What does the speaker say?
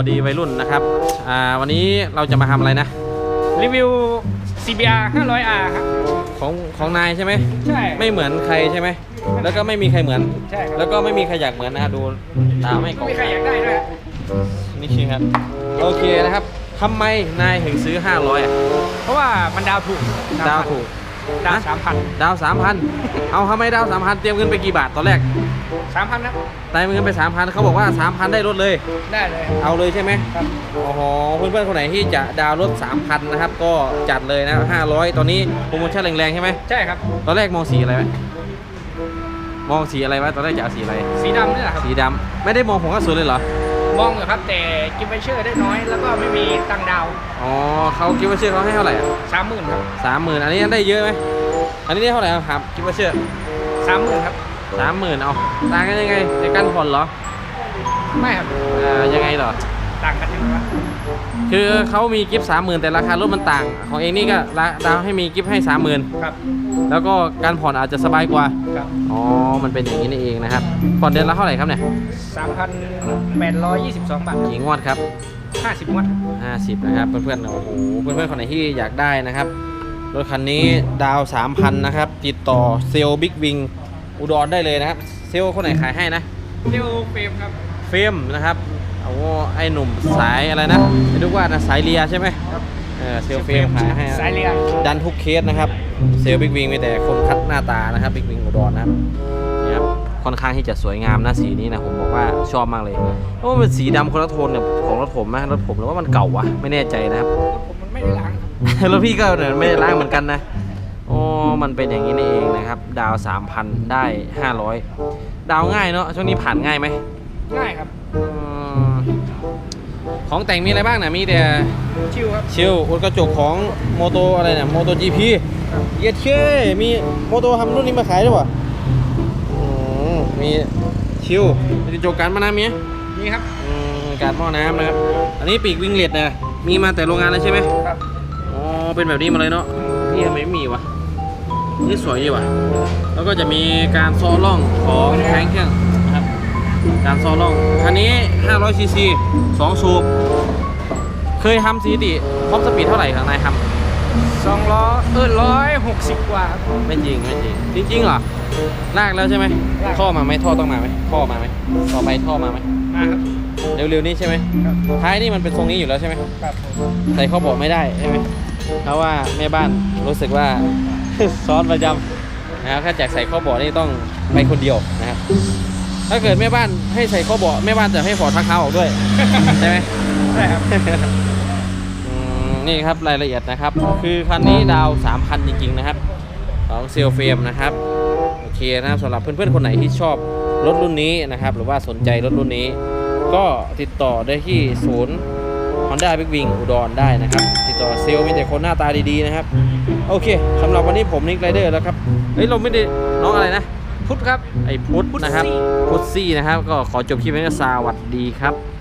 วัสดีวัยรุ่นนะครับ อ่า วันนี้เราจะมาทำอะไรนะ รีวิว CBR 500R ครับ ของของนายใช่ไหม ใช่ ไม่เหมือนใครใช่ไหม แล้วก็ไม่มีใครเหมือน ใช่ครับ แล้วก็ไม่มีใครอยากเหมือนนะครับดูตามไม่กไม่องมีใครอยากได้ด้วยนี่คือครับ โอเคนะครับทำไมนายถึงซื้อ 500อะเพราะว่ามันดาวถูกดาวถูก ดาวฮะสามพันดาว3,000เอาทำไมดาว3,000เตรียมเงินไปกี่บาทตอนแรกสามพันนะเตรียมเงินไป3,000เขาบอกว่า3,000ได้รถเลย ได้เลยเอาเลยใช่ไหม ครับโอ้โหเพื่อนๆคนไหนที่จะดาวน์รถ3,000นะครับก็จัดเลยนะครับ500 ตอนนี้โปรโมชั่นแรงๆใช่ไหมใช่ครับ ตอนแรกมองสีอะไรไหมมองสีอะไรวะตอนแรกจะเอาสีอะไร สีดำนี่แหละครับสีดำไม่ได้มองผมก็สวยเลยเหรอ มองอยู่ครับ แต่กิฟต์เชอร์ได้น้อย แล้วก็ไม่มีตังค์ดาวอ๋อเขาคิดว่าเชื่อเขาให้เท่าไหร่อะสามหมื่นครับสามหมื่นอันนี้ได้เยอะไหมอันนี้ได้เท่าไหร่อะครับคิดว่าเชื่อสามหมื่นครับสามหมื่นเอาต่างกันยังไงในการผ่อนเหรอไม่ครับอ่ายังไงเหรอ ต่างกันยังไงวะคือเขามีกิฟต์สามหมื่นแต่ราคารถมันต่าง ของเองนี่ก็ราดาวให้มีกิฟต์ให้สามหมื่นครับแล้วก็การผ่อนอาจจะสบายกว่า ครับอ๋อ มันเป็นอย่างนี้นี่เองนะครับ ผ่อนเดือนละเท่าไหร่ครับเนี่ยสามพันแปดร้อยยี่สิบสองบาทกี่งวดครับ ห้าสิบวัตต์50 นะครับ เพื่อนๆโอ้โหเพื่อนๆคนไหนที่อยากได้นะครับ รถคันนี้ดาว 3,000 นะครับ ติดต่อเซลบิ๊กวิงอุดรได้เลยนะครับ เซลคนไหนขายให้นะ เรียวเฟรมครับ เฟรมนะครับ โอ้ไอ้หนุ่มสายอะไรนะไม่รู้ว่านะสายเลียใช่ไหมครับเออเซลเฟรมขายให้นะสายเรือดันทุกเคสนะครับ เซลบิ๊กวิงมีแต่คนคัดหน้าตานะครับบิ๊กวิงอุดรนะครับนี่ครับค่อนข้างที่จะสวยงามนะสีนี้นะผมบอกว่าชอบมากเลยเพราะว่าเป็นสีดำคนละโทนกับของรถผมนะรถผมหรือว่ามันเก่าวะไม่แน่ใจนะครับผมมันไม่ได้ล้างครับรถพี่ก็เนี่ยไม่ได้ล้างเหมือนกันนะอ๋อมันเป็นอย่างนี้นี่เองนะครับ ดาว 3,000 ได้ 500 ดาวง่ายเนาะช่วงนี้ผ่านง่ายไหมง่ายครับอืม ของแต่งมีอะไรบ้างนะมีแต่ชิวครับชิลอุดกระจกของโมโตอะไรเนี่ยโมโตจีพีเย็ดเช่มีโมโตทำรุ่นนี้มาขายด้วยวะอืมมีชิลมีกระจกการมาน้ำมีไหมนี่ครับอืมการหม้อน้ำนะครับ อันนี้ปีกวิงเลดนะมีมาแต่โรงงานแล้วใช่ไหมครับอ๋อเป็นแบบนี้มาเลยเนาะนี่ทำไมไม่มีวะนี่สวยดีว่ะ แล้วก็จะมีการซ้อล่องของแทงเครื่องนะครับ การซ้อล่องคันนี้ 500ซีซี2สูบเคยทำสถิติท็อปสปีดเท่าไหร่ข้างในทสองล้อเออร้อยหกสิบกว่าครับำไม่จริงไม่จริงจริงๆเหรอลากแล้วใช่ไหมลากท่อมาไหมท่อต้องมาไหมท่อมาไหมต่อไปท่อมาไหมมาครับเร็วๆนี้ใช่ไหมครับท้ายนี่มันเป็นทรงนี้อยู่แล้วใช่ไหมครับผมใส่ข้อบอกไม่ได้ใช่ไหมเพราะว่าแม่บ้านรู้สึกว่าซ้อนประจำนะครับถ้าแจกใส่ข้อบอกนี่ต้องไปคนเดียวนะครับ ถ้าเกิดแม่บ้านให้ใส่ข้อบอกแม่บ้านจะให้ถอดทักเท้าออกด้วย ใช่ไหมใช่ครับอืมนี่ครับรายละเอียดนะครับ คือคันนี้ดาว3,000จริงๆนะครับของเซลเฟมนะครับโอเคนะครับสำหรับเพื่อนๆคนไหนที่ชอบรถรุ่นนี้นะครับ หรือว่าสนใจรถรุ่นนี้ ก็ติดต่อได้ที่ศูนย์ Honda Big Wing อุดรได้นะครับ ติดต่อเซลล์มีแต่คนหน้าตาดีๆนะครับ โอเคสำหรับวันนี้ผมนิกไรเดอร์แล้วครับเฮ้ยเราไม่ได้น้องอะไรนะ พุทธครับไอ้พุทธนะครับพุทธซี่นะครับ ก็ขอจบคลิปไว้ที่สวัสดีครับ